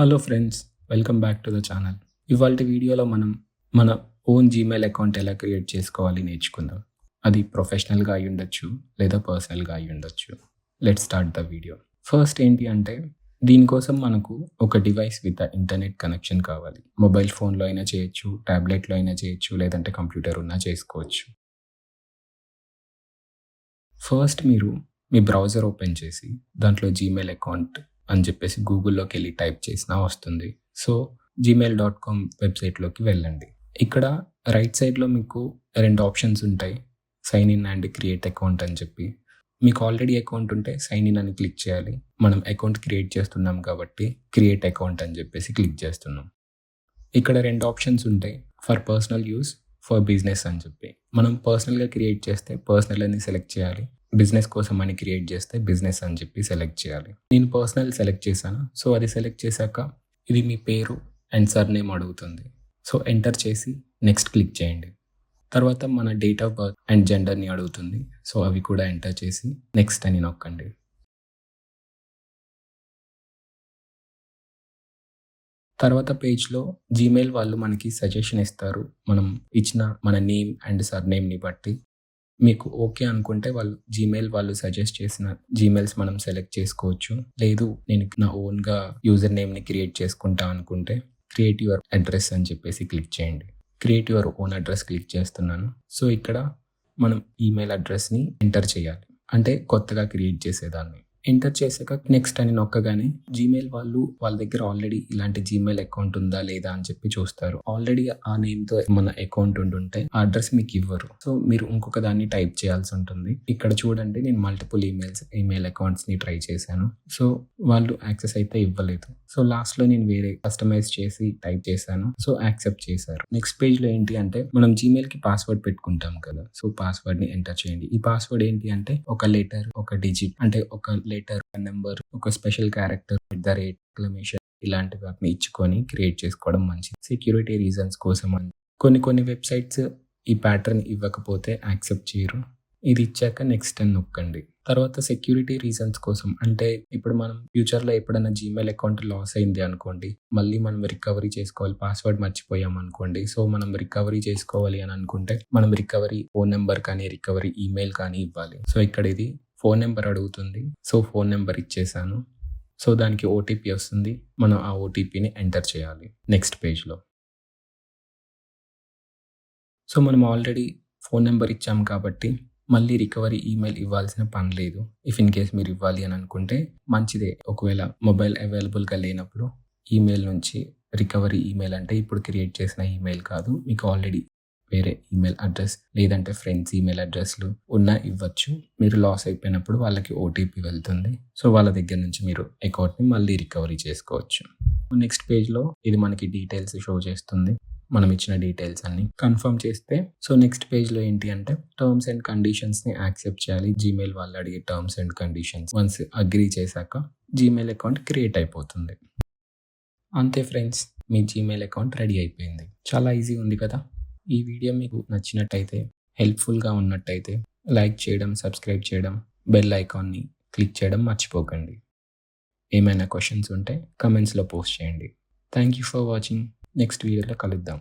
Hello friends welcome back to the channel ఇవాళ వీడియోలో మనం మన ఓన్ జీమెయిల్ అకౌంట్ ఎలా క్రియేట్ చేసుకోవాలి నేర్చుకుందాం. అది ప్రొఫెషనల్గా అయి ఉండొచ్చు లేదా పర్సనల్గా అయి ఉండొచ్చు. Let start the video first ఏంటి అంటే దీనికోసం మనకు ఒక డివైస్ విత్ ఇంటర్నెట్ కనెక్షన్ కావాలి. మొబైల్ ఫోన్లో అయినా చేయొచ్చు ట్యాబ్లెట్లో అయినా చేయొచ్చు లేదంటే కంప్యూటర్ ఉన్నా చేసుకోవచ్చు. ఫస్ట్ మీరు మీ బ్రౌజర్ ఓపెన్ చేసి దాంట్లో జీమెయిల్ అకౌంట్ అని చెప్పేసి గూగుల్లోకి వెళ్ళి టైప్ చేసినా వస్తుంది. సో జీమెయిల్ డాట్ కామ్ వెబ్సైట్లోకి వెళ్ళండి. ఇక్కడ రైట్ సైడ్లో మీకు రెండు ఆప్షన్స్ ఉంటాయి. Sign in and create account అని చెప్పి. మీకు ఆల్రెడీ అకౌంట్ ఉంటే సైన్ ఇన్ అని క్లిక్ చేయాలి. మనం అకౌంట్ క్రియేట్ చేస్తున్నాం కాబట్టి క్రియేట్ అకౌంట్ అని చెప్పేసి క్లిక్ చేస్తున్నాం. ఇక్కడ రెండు ఆప్షన్స్ ఉంటాయి. For personal use for business అని చెప్పి. మనం పర్సనల్గా క్రియేట్ చేస్తే పర్సనల్ అని సెలెక్ట్ చేయాలి. బిజినెస్ కోసం అని క్రియేట్ చేస్తే బిజినెస్ అని చెప్పి సెలెక్ట్ చేయాలి. నేను పర్సనల్ సెలెక్ట్ చేశాను? సో అది సెలెక్ట్ చేశాక ఇది మీ పేరు అండ్ సర్ నేమ్ అడుగుతుంది. సో ఎంటర్ చేసి నెక్స్ట్ క్లిక్ చేయండి. తర్వాత మన డేట్ ఆఫ్ బర్త్ అండ్ జెండర్ని అడుగుతుంది. సో అవి కూడా ఎంటర్ చేసి నెక్స్ట్ అని నొక్కండి. తర్వాత పేజ్లో జీమెయిల్ వాళ్ళు మనకి సజెషన్ ఇస్తారు. మనం ఇచ్చిన మన నేమ్ అండ్ సర్ నేమ్ని బట్టి. మీకు ఓకే అనుకుంటే వాళ్ళు జీమెయిల్ వాళ్ళు సజెస్ట్ చేసిన జీమెయిల్స్ మనం సెలెక్ట్ చేసుకోవచ్చు. లేదు నేను నా ఓన్గా యూజర్ నేమ్ని క్రియేట్ చేసుకుంటా అనుకుంటే క్రియేట్ యువర్ అడ్రస్ అని చెప్పేసి క్లిక్ చేయండి. Create your own address click చేస్తున్నాను. సో ఇక్కడ మనం ఈమెయిల్ అడ్రస్ని ఎంటర్ చేయాలి. అంటే కొత్తగా క్రియేట్ చేసేదాన్ని. ఎంటర్ చేశాక నెక్స్ట్ అని నొక్కగానే జీమెయిల్ వాళ్ళు వాళ్ళ దగ్గర ఆల్రెడీ ఇలాంటి జీమెయిల్ అకౌంట్ ఉందా లేదా అని చెప్పి చూస్తారు. ఆల్రెడీ ఆ నేమ్తో మన అకౌంట్ ఉంటుంటే ఆ అడ్రస్ మీకు ఇవ్వరు. సో మీరు ఇంకొక దాన్ని టైప్ చేయాల్సి ఉంటుంది. ఇక్కడ చూడండి నేను మల్టిపుల్ ఈమెయిల్స్ ఈమెయిల్ అకౌంట్స్ని ట్రై చేశాను. సో వాళ్ళు యాక్సెస్ అయితే ఇవ్వలేదు. సో లాస్ట్లో నేను వేరే కస్టమైజ్ చేసి టైప్ చేశాను. సో యాక్సెప్ట్ చేశారు. నెక్స్ట్ పేజ్లో ఏంటి అంటే మనం జీమెయిల్కి పాస్వర్డ్ పెట్టుకుంటాం కదా. సో పాస్వర్డ్ని ఎంటర్ చేయండి. ఈ పాస్వర్డ్ ఏంటి అంటే ఒక లెటర్ ఒక డిజిట్ అంటే ఒక లెటర్ నెంబర్ ఒక special character with the rate exclamation ఇలాంటివి వాటిని ఇచ్చుకొని క్రియేట్ చేసుకోవడం మంచిది. సెక్యూరిటీ రీజన్స్ కోసం అని. కొన్ని కొన్ని వెబ్సైట్స్ ఈ ప్యాటర్న్ ఇవ్వకపోతే యాక్సెప్ట్ చేయరు. ఇది ఇచ్చాక నెక్స్ట్ అని నొక్కండి. తర్వాత సెక్యూరిటీ రీజన్స్ కోసం అంటే ఇప్పుడు మనం ఫ్యూచర్లో ఎప్పుడైనా జీమెయిల్ అకౌంట్ లాస్ అయింది అనుకోండి మళ్ళీ మనం రికవరీ చేసుకోవాలి పాస్వర్డ్ మర్చిపోయాం అనుకోండి సో మనం రికవరీ చేసుకోవాలి అని అనుకుంటే మనం రికవరీ ఫోన్ నెంబర్ కానీ రికవరీ ఈమెయిల్ కానీ ఇవ్వాలి. సో ఇక్కడ ఇది ఫోన్ నెంబర్ అడుగుతుంది. సో ఫోన్ నెంబర్ ఇచ్చేసాను. సో దానికి ఓటీపీ వస్తుంది. మనం ఆ ఓటీపీని ఎంటర్ చేయాలి నెక్స్ట్ పేజ్లో. సో మనం ఆల్రెడీ ఫోన్ నెంబర్ ఇచ్చాం కాబట్టి మళ్ళీ రికవరీ ఈమెయిల్ ఇవ్వాల్సిన పని లేదు. ఇఫ్ ఇన్ కేస్ మీరు ఇవ్వాలి అని అనుకుంటే మంచిదే. ఒకవేళ మొబైల్ అవైలబుల్గా లేనప్పుడు ఈమెయిల్ నుంచి రికవరీ ఈమెయిల్ అంటే ఇప్పుడు క్రియేట్ చేసిన ఈమెయిల్ కాదు. మీకు ఆల్రెడీ వేరే ఈమెయిల్ అడ్రస్ లేదంటే ఫ్రెండ్స్ ఈమెయిల్ అడ్రస్లు ఉన్నా ఇవ్వచ్చు. మీరు లాస్ అయిపోయినప్పుడు వాళ్ళకి ఓటీపీ వెళ్తుంది. సో వాళ్ళ దగ్గర నుంచి మీరు అకౌంట్ని మళ్ళీ రికవరీ చేసుకోవచ్చు. నెక్స్ట్ పేజ్లో ఇది మనకి డీటెయిల్స్ షో చేస్తుంది. మనం ఇచ్చిన డీటెయిల్స్ అన్ని కన్ఫర్మ్ చేస్తే. సో నెక్స్ట్ పేజ్లో ఏంటి అంటే టర్మ్స్ అండ్ కండిషన్స్ని యాక్సెప్ట్ చేయాలి. జీమెయిల్ వాళ్ళు అడిగే terms and conditions once agree చేశాక జీమెయిల్ అకౌంట్ క్రియేట్ అయిపోతుంది. అంతే ఫ్రెండ్స్ మీ జీమెయిల్ అకౌంట్ రెడీ అయిపోయింది. చాలా ఈజీ ఉంది కదా? ఈ వీడియో మీకు నచ్చినట్టయితే హెల్ప్ఫుల్గా ఉన్నట్టయితే లైక్ చేయడం సబ్స్క్రైబ్ చేయడం బెల్ ఐకాన్ని క్లిక్ చేయడం మర్చిపోకండి. ఏమైనా క్వశ్చన్స్ ఉంటే కమెంట్స్లో పోస్ట్ చేయండి. Thank you for watching. Next వీడియోలో కలుద్దాం.